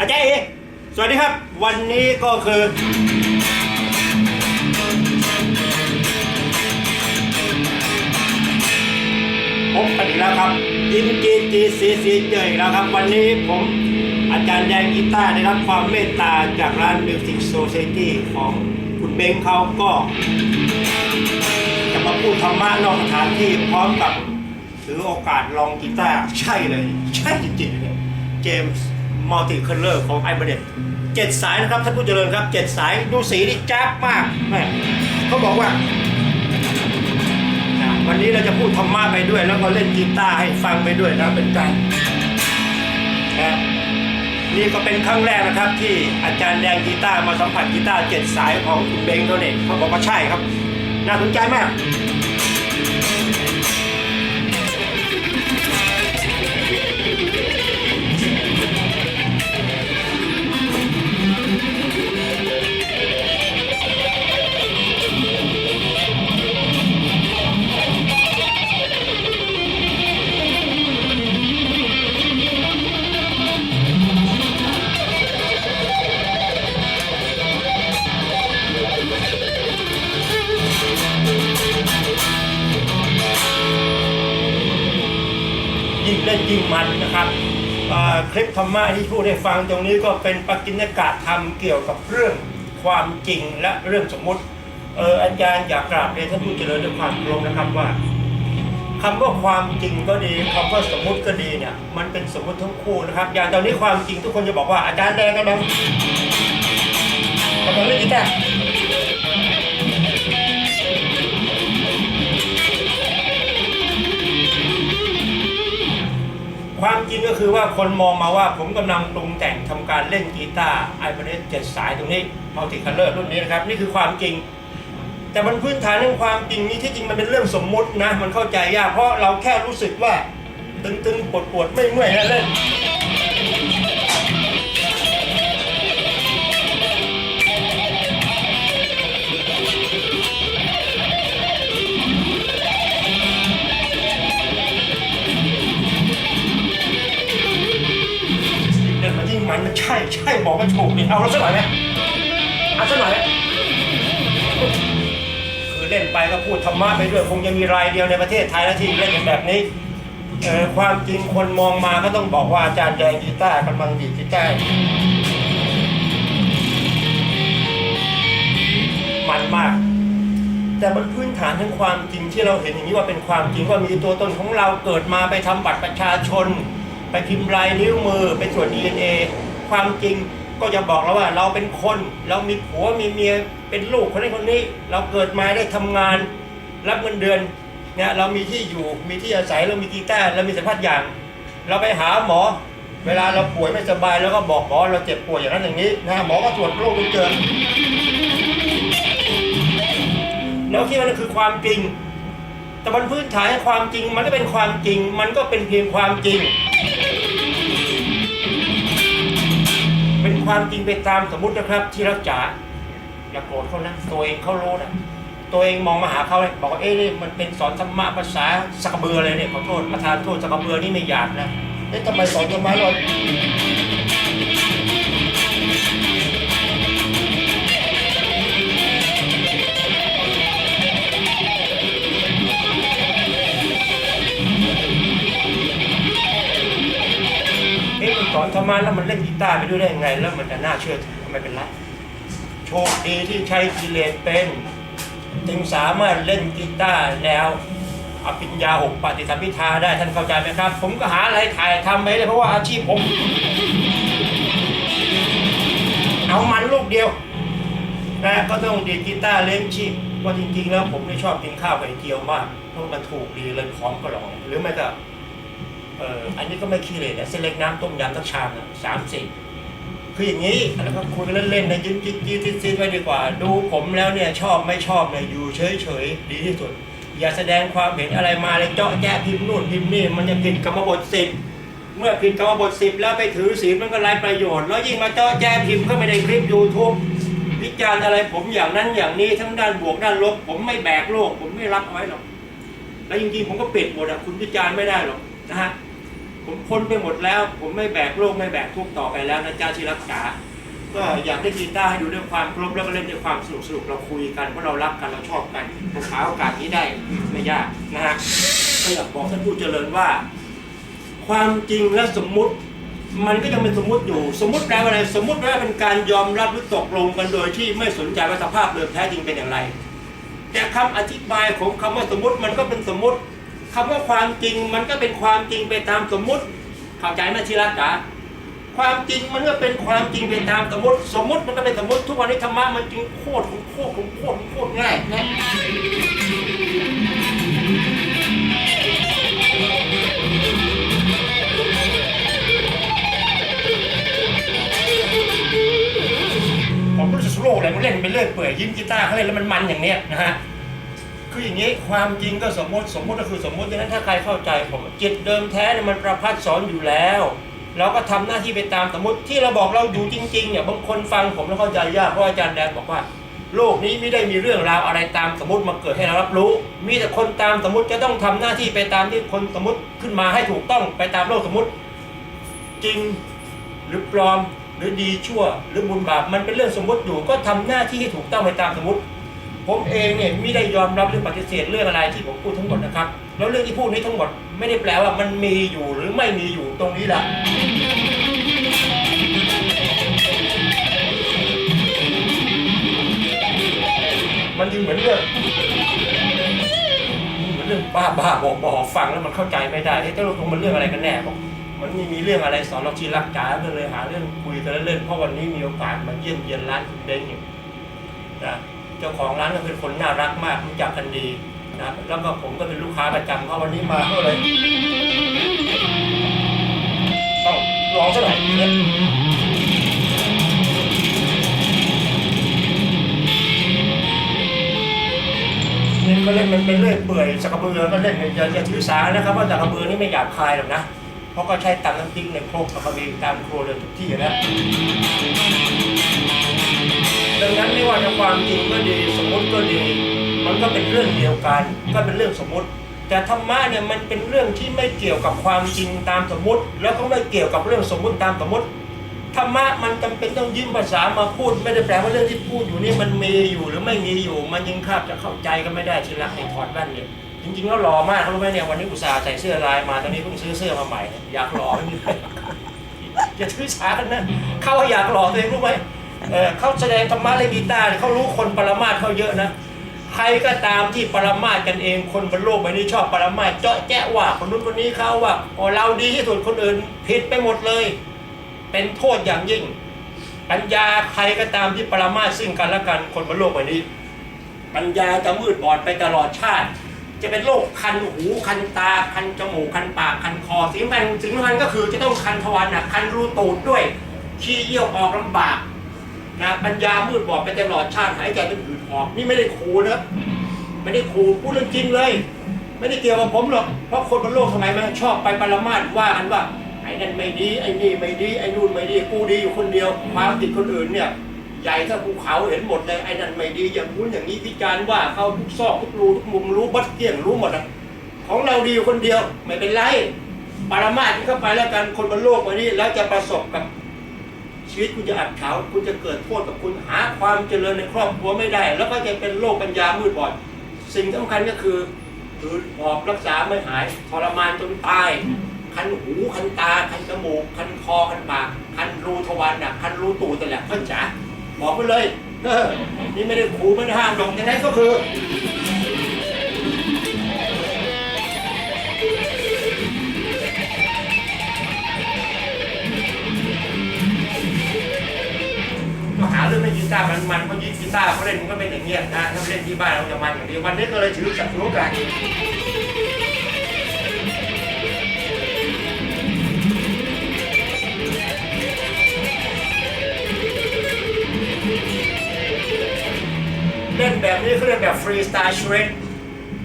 อาจารย์เอสวัสดีครับ วันนี้ก็คือ พบกันอีกแล้วครับยินจีจีซีซีเจออีกแล้วครับ วันนี้ผมอาจารย์แดงกีตาร์ได้รับความเมตตาจากร้าน Music Society ของคุณเบงเขาก็จะมาพูดธรรมะนอกสถานที่พร้อมกับถือโอกาสลองกีตาร์ใช่เลย ใช่จริงๆเลยเจมส์ มัลติคัลเลอร์ของไอเบเดเจ็ดสายนะครับท่านผู้เจริญครับเจ็ดสายดูสีนี่จ้าบมากแม่เขาบอกว่าวันนี้เราจะพูดธรรมะไปด้วย แล้วก็เล่นกีตาร์ให้ฟังไปด้วยนะเป็นการนะนี่ก็เป็นครั้งแรกนะครับที่อาจารย์แดงกีตาร์มาสัมผัสกีตาร์เจ็ดสายของคุณเบงเขาเนี่ยเขาบอกว่าใช่ครับ น่าสนใจมาก ยิ่งเล่นยิ่งมันนะครับคลิปธรรมะที่พูดให้ฟังตรงนี้ก็เป็นปกิณกะธรรมเกี่ยวกับเรื่องความจริงและเรื่องสมมุติเอออาจารย์อยากกราบเรียนท่านผู้เจริญด้วยความเคารพนะครับว่าคำว่าความจริงก็ดีคำว่าสมมุติก็ดีเนี่ยมันเป็นสมมุติทั้งคู่นะครับ อย่างตอนนี้ความจริงทุกคนจะบอกว่าอาจารย์แดงกำลังกำลังเล่นกีตาร์ ความจริงก็คือว่าคนมองมาว่าผมกำลังปรุงแต่งทำการเล่นกีตาร์ไอเบรสเจ็ดสายตรงนี้มัลติคัลเลอร์รุ่นนี้นะครับ นี่คือความจริง แต่มันพื้นฐานเรื่องความจริงนี้ที่จริงมันเป็นเรื่องสมมุตินะ มันเข้าใจยากเพราะเราแค่รู้สึกว่า ตึงๆปวดปวดๆไม่เมื่อยแล้วเล่น เดินมายิ่งมันมันใช่ใช่บอกไม่ถูกนี่เอาเราสักหน่อยไหมเอาสักหน่อยไหมคือเล่นไปก็พูดธรรมะไปด้วยคงจะมีรายเดียวในประเทศไทยแล้วที่เล่นกันแบบนี้เออความจริงคนมองมาก็ต้องบอกว่าอาจารย์แดงกีตาร์กำลังดีดกีตาร์มันมาก แต่บนพื้นฐานทั้งความจริงที่เราเห็นอย่างนี้ว่าเป็นความจริงว่ามีตัวตนของเราเกิดมาไปทำบัตรประชาชน ไปพิมพ์ลายนิ้วมือไปตรวจ DNA ความจริงก็จะบอกเราว่าเราเป็นคน เรามีผัวมีเมียเป็นลูกคนนี้คนนี้ เราเกิดมาได้ทำงาน รับเงินเดือนเนี่ยเรามีที่อยู่มีที่อาศัยเรามีกีตาร์เรามีสัมผัสอย่าง เราไปหาหมอ เวลาเราป่วยไม่สบายเราก็บอกหมอเราเจ็บป่วยอย่างนั้นอย่างนี้นะหมอก็ตรวจโรคจนเจอแล้วคิดว่านั่นคือความจริงแต่บนพื้นฐานความจริงมันก็เป็นความจริง มันก็เป็นเพียงความจริง ความจริงไปตามสมมตินะครับ ที่รักจ๋าอย่าโกรธเขานะตัวเองเขารู้นะตัวเองมองมาหาเขาเลยบอกว่าเอ๊ะนี่มันเป็นสอนธรรมะภาษาสกกเบือเลยเนี่ยขอโทษประธานโทษสกกเบือนี่ไม่หยากนะเอ๊ะทำไมสอนธรรมะเรา สอนธรรมะแล้วมันเล่นกีตาร์ไปด้วยได้ยังไง แล้วมันจะน่าเชื่อถือไม่เป็นไรโชคดีที่ใช้กิเลสเป็น จึงสามารถเล่นกีตาร์แล้วอภิญญาหกปฏิสัมพิทาได้ท่านเข้าใจไหมครับ ผมก็หาอะไรถ่ายทำไปเลยเพราะว่าอาชีพผม เอามันลูกเดียวนะก็ต้องดีดกีตาร์เลี้ยงชีพเพราจริงๆ แล้วผมไม่ชอบกินข้าวไข่เจียวมากเพราะมันถูกดีเลยพร้อมก็ลองหรือไม่ก็ เอออันนี้ก็ไม่ขี้เลยนะเส้นเล็กน้ำต้มยำสักชามนะสามสิบคืออย่างนี้แล้วก็คุยกันเล่นๆนะยิ้มจิ๊ดจิ๊ดจิ๊ดไว้ดีกว่า ดูผมแล้วเนี่ยชอบไม่ชอบเนี่ยอยู่เฉยๆดีที่สุด อย่าแสดงความเห็นอะไรมาเลยเจาะแจ๊พิมพ์นู่นพิมพ์นี่มันจะผิดกรรมบทสิบเมื่อผิดกรรมบทสิบแล้วไปถือศีลมันก็ไรประโยชน์ แล้วยิ่งมาเจาะแจ๊พิมพ์ก็ไม่ได้คลิปยูทูบวิจารณ์อะไรผมอย่างนั้นอย่างนี้ทั้งด้านบวกด้านลบ ผมไม่แบกโลก ผมไม่รับเอาไว้หรอกแล้วจริงๆผมก็ปิดหมดอะคุณวิจารณ์ไม่ได้หรอกนะฮะ ผมพ้นไปหมดแล้ว ผมไม่แบกโลกไม่แบกทุกข์ต่อไปแล้วนะเจ้าที่รักษา ก็อยากได้กีตาร์ให้ดูด้วยความครพแล้วก็เล่นด้วยความสนุกสนุกเราคุยกันเพราะเรารักกันเราชอบกันผมหาโอกาสนี้ได้ไม่ยากนะฮะก็อยากบอกท่านผู้เจริญว่า ความจริงและสมมุติมันก็ยังเป็นสมมุติอยู่ สมมุติแปลว่าอะไรสมมุติแปลว่าเป็นการยอมรับหรือตกลงกันโดยที่ไม่สนใจว่าสภาพเดิมแท้จริงเป็นอย่างไร แต่คำอธิบายของคำว่าสมมติมันก็เป็นสมมติ คำว่าความจริงมันก็เป็นความจริงไปตามสมมุติ เข้าใจไหมที่รักจ๋าความจริงมันก็เป็นความจริงไปตามสมมติ สมมติมันก็เป็นสมมติทุกวันนี้ธรรมะมันจึงโคตรของโคตรของโคตรของโคตรง่ายนะผมรู้สึกโลกอะไรมันเล่นไปเรื่อยเปื่อยยิ้มกีตาร์เขาเล่นแล้วมันมันอย่างเนี้ยนะฮะ คืออย่างนี้ความจริงก็สมมติสมมติก็คือสมมติดังนั้นถ้าใครเข้าใจผมจิตเดิมแท้เนี่ยมันประพัดสอนอยู่แล้วเราก็ทำหน้าที่ไปตามสมมติที่เราบอกเราอยู่จริงๆเนี่ยบางคนฟังผมแล้วเข้าใจยากเพราะอาจารย์แดงบอกว่า โลกนี้ไม่ได้มีเรื่องราวอะไรตามสมมติมาเกิดให้เรารับรู้ มีแต่คนตามสมมติจะต้องทำหน้าที่ไปตามที่คนสมมติขึ้นมาให้ถูกต้องไปตามโลกสมมติ จริงหรือปลอมหรือดีชั่ว หรือบุญบาปมันเป็นเรื่องสมมติอยู่ก็ทำหน้าที่ให้ถูกต้องไปตามสมมติ ผมเองเนี่ยไม่ได้ยอมรับหรือปฏิเสธเรื่องอะไรที่ผมพูดทั้งหมดนะครับ แล้วเรื่องที่พูดนี้ทั้งหมดไม่ได้แปลว่ามันมีอยู่หรือไม่มีอยู่ตรงนี้แหละมันจึงเหมือนเรื่องเหมือนเรื่องบ้าบ้าบอบอฟังแล้วมันเข้าใจไม่ได้เอ๊ะตกลงมันเรื่องอะไรกันแน่บอกมันไม่มีเรื่องอะไรสอนเราชีรักจ๋าก็เลยหาเรื่องคุยกันเล่นๆเพราะวันนี้มีโอกาสมาเยี่ยมเยียนร้านคุณเบนอยู่นะ เจ้าของร้านก็เป็นคนน่ารักมากรู้จักกันดีนะแล้วก็ผมก็เป็นลูกค้าประจำเพราะวันนี้มาก็เลยต้องลองสักหน่อยเนี่ยนี่ก็เล่นมันเป็นเรื่อยเปื่อยสักกระเบือก็เล่นอย่าอย่าถือสานะครับว่าสักกระเบือนี่ไม่หยาบคายหรอกนะเพราะก็ใช้ตำน้ำพริกในโครกสักกระเบือตามครัวเลยทุกที่อยู่แล้ว นั้นไม่ว่าจะความจริงก็ดีสมมติก็ดี มันก็เป็นเรื่องเดียวกัน ก็เป็นเรื่องสมมติ แต่ธรรมะเนี่ยมันเป็นเรื่องที่ไม่เกี่ยวกับความจริงตามสมมติ แล้วก็ไม่เกี่ยวกับเรื่องสมมติตามสมมติธรรมะมันจำเป็นต้องยิ้มภาษามาพูด ไม่ได้แปลว่าเรื่องที่พูดอยู่นี่มันมีอยู่หรือไม่มีอยู่ มันยังคาบจะเข้าใจกันไม่ได้ทีละไอ้ถอดแว่นเนี่ยจริงๆแล้วหล่อมากรู้ไหมเนี่ยวันนี้อุตส่าห์ใส่เสื้อลายมาตอนนี้เพิ่งซื้อเสื้อมาใหม่ อยากหล่อไม่มีใครอย่าถือสากันนะเขาอยากหล่อตัวเองรู้ไหม เออเขาแสดงธรรมะเล่นกีตาร์เขารู้คนปรมาทเขาเยอะนะใครก็ตามที่ปรมาทกันเองคนบนโลกใบนี้ชอบปรมาทเจาะแจ๊ะว่าคนนู้นคนนี้เขาว่าโอ้เราดีที่สุดคนอื่นผิดไปหมดเลย เป็นโทษอย่างยิ่ง ปัญญาใครก็ตามที่ปรมาทซึ่งกันและกันคนบนโลกใบนี้ ปัญญาจะมืดบอดไปตลอดชาติ จะเป็นโรคคันหูคันตาคันจมูกคันปากคันคอสิ่งสำคัญสิ่งสำคัญก็คือจะต้องคันทวารหนักคันรูตูดด้วยขี้เยี่ยวออกลำบาก นะปัญญามืดบอดไปตลอดชาติหายใจเป็นหืดหอบนี่ไม่ได้ขู่นะไม่ได้ขู่พูดเรื่องจริงเลย ไม่ได้เกี่ยวกับผมหรอกเพราะคนบนโลกทำไมมันชอบไปปรมาทว่ากันว่าไอ้นั่นไม่ดีไอ้นี่ไม่ดีไอ้นู่นไม่ดีกูดีอยู่คนเดียวความผิดคนอื่นเนี่ยใหญ่ถ้าภูเขาเห็นหมดเลยไอ้นั่นไม่ดีอย่างนู้นอย่างนี้พิจารณ์ว่าเขาทุกซอกทุกรูทุกมุมรู้บัดเกี้ยงรู้หมดอะของเราดีอยู่คนเดียวไม่เป็นไรปรมาทเข้าไปแล้วกันคนบนโลกวันนี้แล้วจะประสบกับ วิตคุณจะอับเฉาคุณจะเกิดโทษกับคุณหาความเจริญในครอบครัวไม่ได้ แล้วก็จะเป็นโรคปัญญามืดบอด สิ่งสำคัญก็คือหืดหอบรักษาไม่หายทรมานจนตาย คันหูคันตา คันจมูก คันคอคันปาก คันรูทวารหนักคันรูตูดแต่แหละเพื่อนจ๋าบอกไปเลยเออนี่ไม่ได้ขู่ไม่ได้ห้ามหรอกยังไงก็คือ ตาร์มันมันเพรายิงกีตาร์เขาเล่นมันก็เป็นอย่างเงี้ยนะถ้าเล่นที่บ้านเราจะมันอย่างนี้วันนี้ก็เลยถือสักรู้กันเล่นแบบนี้เขาเรียกแบบฟรีสไตล์ชเรด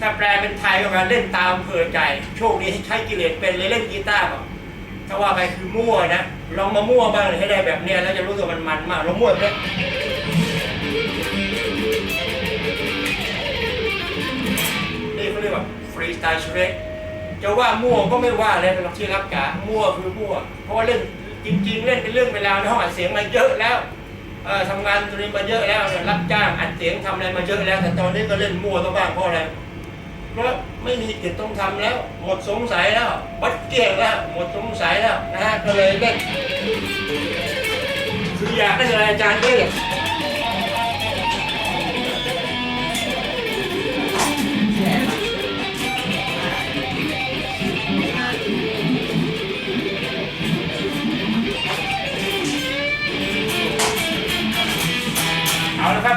ถ้าแปลเป็นไทยก็การเล่นตามอำเภอใจ โชคดีที่ใช้กิเลสเป็นเลยเล่นกีตาร์แบบถ้าว่าไปคือมั่วนะ ลองมามั่วบ้างเลยให้ได้แบบเนี้ยแล้วจะรู้สึกมันมันมากลองมั่วเลย ฟรีสไตล์ชเรดจะว่ามั่วก็ไม่ว่าเลยเป็นที่รับกามั่วคือมั่ว เพราะว่าเล่นจริง ๆ เล่นเป็นเรื่องเป็นราวในห้องอัดเสียงมาเยอะแล้วเอ่อทำงานตรีมาเยอะแล้ว รับจ้างอัดเสียงทำอะไรมาเยอะแล้ว แต่ตอนนี้ก็เล่นมั่วตัวบ้างเพราะอะไรเพราะไม่มีกิจต้องทำแล้ว หมดสงสัยแล้ววัดเกลียงแล้วหมดสงสัยแล้วนะฮะก็เลยเล่นคืออยากได้อะไรอาจารย์ด้เลย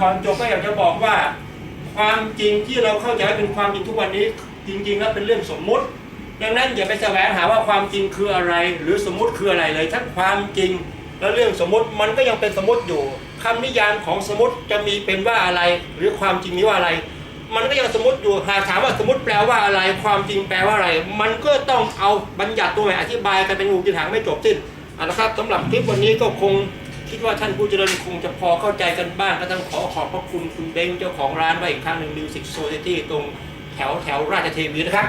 ก่อนจบก็อยากจะบอกว่า ความจริงที่เราเข้าใจเป็นความจริงทุกวันนี้ จริงๆแล้วเป็นเรื่องสมมุติ ดังนั้นอย่าไปแสวงหาว่าความจริงคืออะไร หรือสมมุติคืออะไรเลยทั้งความจริงและเรื่องสมมติมันก็ยังเป็นสมมติอยู่คำนิยามของสมมติจะมีเป็นว่าอะไร หรือความจริงนี้ว่าอะไร มันก็ยังสมมติอยู่หากถามว่าสมมติแปลว่าอะไร ความจริงแปลว่าอะไร มันก็ต้องเอาบัญญัติตัวใหม่อธิบายกันเป็นงูกินหางไม่จบสิ้นเอาละครับสำหรับคลิปวันนี้ก็คง คิดว่าท่านผู้เจริญคงจะพอเข้าใจกันบ้าง ก็ต้องขอขอบพระคุณคุณเบงเจ้าของร้านไว้อีกครั้งหนึ่งมิวสิกโซเซตี้ตรงแถวแถวราชเทวีนะครับ